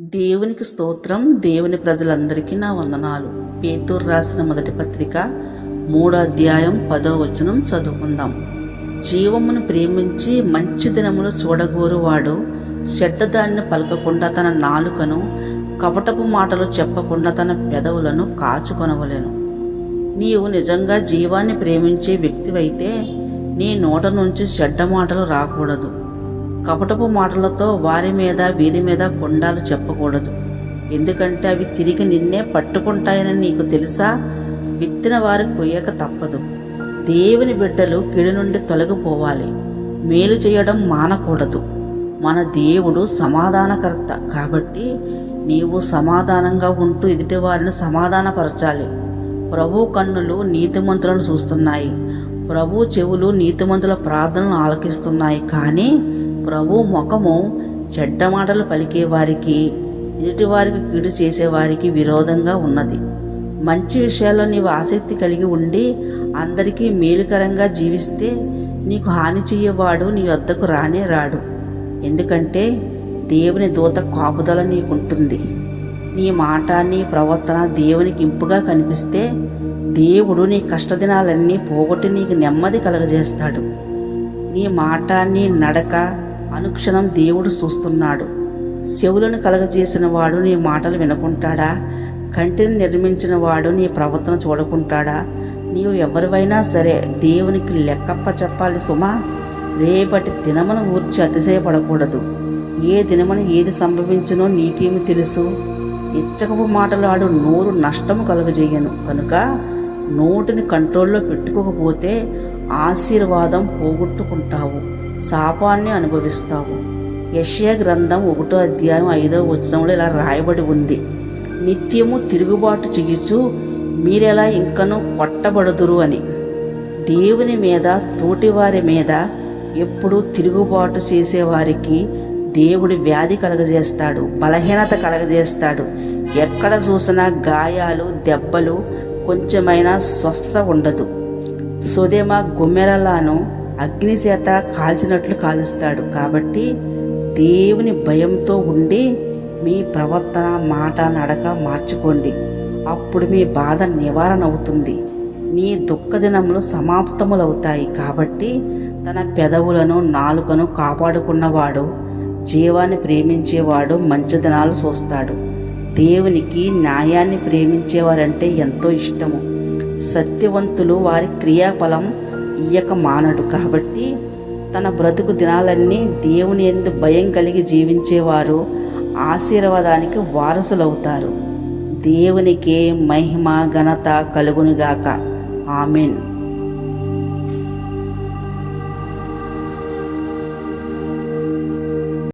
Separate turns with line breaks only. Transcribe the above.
దేవునికి స్తోత్రం దేవుని ప్రజలందరికీ నా వందనాలు. పేతూరు రాసిన మొదటి పత్రిక మూడో అధ్యాయం పదో వచనం చదువుకుందాం. జీవమును ప్రేమించి మంచి దినములు చూడగోరువాడు చెడ్డదాన్ని పలకకుండా తన నాలుకను కపటపు మాటలు చెప్పకుండా తన పెదవులను కాచుకొనవలేను. నీవు నిజంగా జీవాన్ని ప్రేమించే వ్యక్తివైతే నీ నోట నుంచి చెడ్డ మాటలు రాకూడదు. కపటపు మాటలతో వారి మీద వీరి మీద కొండాలు చెప్పకూడదు. ఎందుకంటే అవి తిరిగి నిన్నే పట్టుకుంటాయని నీకు తెలుసా? విత్తిన వారు కొయ్యక తప్పదు. దేవుని బిడ్డలు కిడి నుండి తొలగిపోవాలి. మేలు చేయడం మానకూడదు. మన దేవుడు సమాధానకర్త. కాబట్టి నీవు సమాధానంగా ఉంటూ ఎదుటి వారిని సమాధానపరచాలి. ప్రభు కన్నులు నీతిమంతులను చూస్తున్నాయి. ప్రభు చెవులు నీతిమంతుల ప్రార్థనలు ఆలకిస్తున్నాయి. కానీ ప్రభు ముఖము చెడ్డ మాటలు పలికే వారికి ఎదుటివారికి కీడు చేసేవారికి విరోధంగా ఉన్నది. మంచి విషయాల్లో నీవు ఆసక్తి కలిగి ఉండి అందరికీ మేలుకరంగా జీవిస్తే నీకు హాని చేయవాడు నీ వద్దకు రానే రాడు. ఎందుకంటే దేవుని దూత కాపుదల నీకుంటుంది. నీ మాట నీ ప్రవర్తన దేవునికి ఇంపుగా కనిపిస్తే దేవుడు నీ కష్టదినాలన్నీ పోగొట్టి నీకు నెమ్మది కలగజేస్తాడు. నీ మాట నీ నడక అనుక్షణం దేవుడు చూస్తున్నాడు. చెవులను కలగజేసిన వాడు నీ మాటలు వినకుంటాడా? కంటిని నిర్మించిన వాడు నీ ప్రవర్తన చూడకుంటాడా? నీవు ఎవరివైనా సరే దేవునికి లెక్కప్ప చెప్పాలి సుమా. రేపటి దినమును ఊర్చి అతిశయపడకూడదు. ఏ దినమున ఏది సంభవించినో నీకేమి తెలుసు? ఇచ్చకపు మాటలాడు నోరు నష్టము కలుగజేయను. కనుక నోటిని కంట్రోల్లో పెట్టుకోకపోతే ఆశీర్వాదం పోగొట్టుకుంటావు. శాపాన్ని అనుభవిస్తావు. యష్యా గ్రంథం ఒకటో అధ్యాయం ఐదో వచనంలో ఇలా రాయబడి ఉంది. నిత్యము తిరుగుబాటు చెయ్యచ్చు మీరెలా ఇంకను కొట్టబడుదురు అని. దేవుని మీద తోటివారి మీద ఎప్పుడు తిరుగుబాటు చేసేవారికి దేవుడు వ్యాధి కలగజేస్తాడు బలహీనత కలగజేస్తాడు. ఎక్కడ చూసినా గాయాలు దెబ్బలు కొంచెమైనా స్వస్థత ఉండదు. సుదేమ గుమ్మెరలాను అగ్ని చేత కాల్చినట్లు కాలుస్తాడు. కాబట్టి దేవుని భయంతో ఉండి మీ ప్రవర్తన మాట నడక మార్చుకోండి. అప్పుడు మీ బాధ నివారణ అవుతుంది. నీ దుఃఖ దినములు సమాప్తములవుతాయి. కాబట్టి తన పెదవులను నాలుకను కాపాడుకున్నవాడు జీవాన్ని ప్రేమించేవాడు మంచి దినాలు చూస్తాడు. దేవునికి న్యాయాన్ని ప్రేమించేవారంటే ఎంతో ఇష్టము. సత్యవంతులు వారి క్రియాఫలం ఇయ్యక మానడు కాబట్టి తన బ్రతుకు దినాలన్నీ దేవుని ఎందు భయం కలిగి జీవించేవారు ఆశీర్వాదానికి వారసులవుతారు. దేవునికే మహిమ ఘనత కలుగునుగాక. ఆమెన్.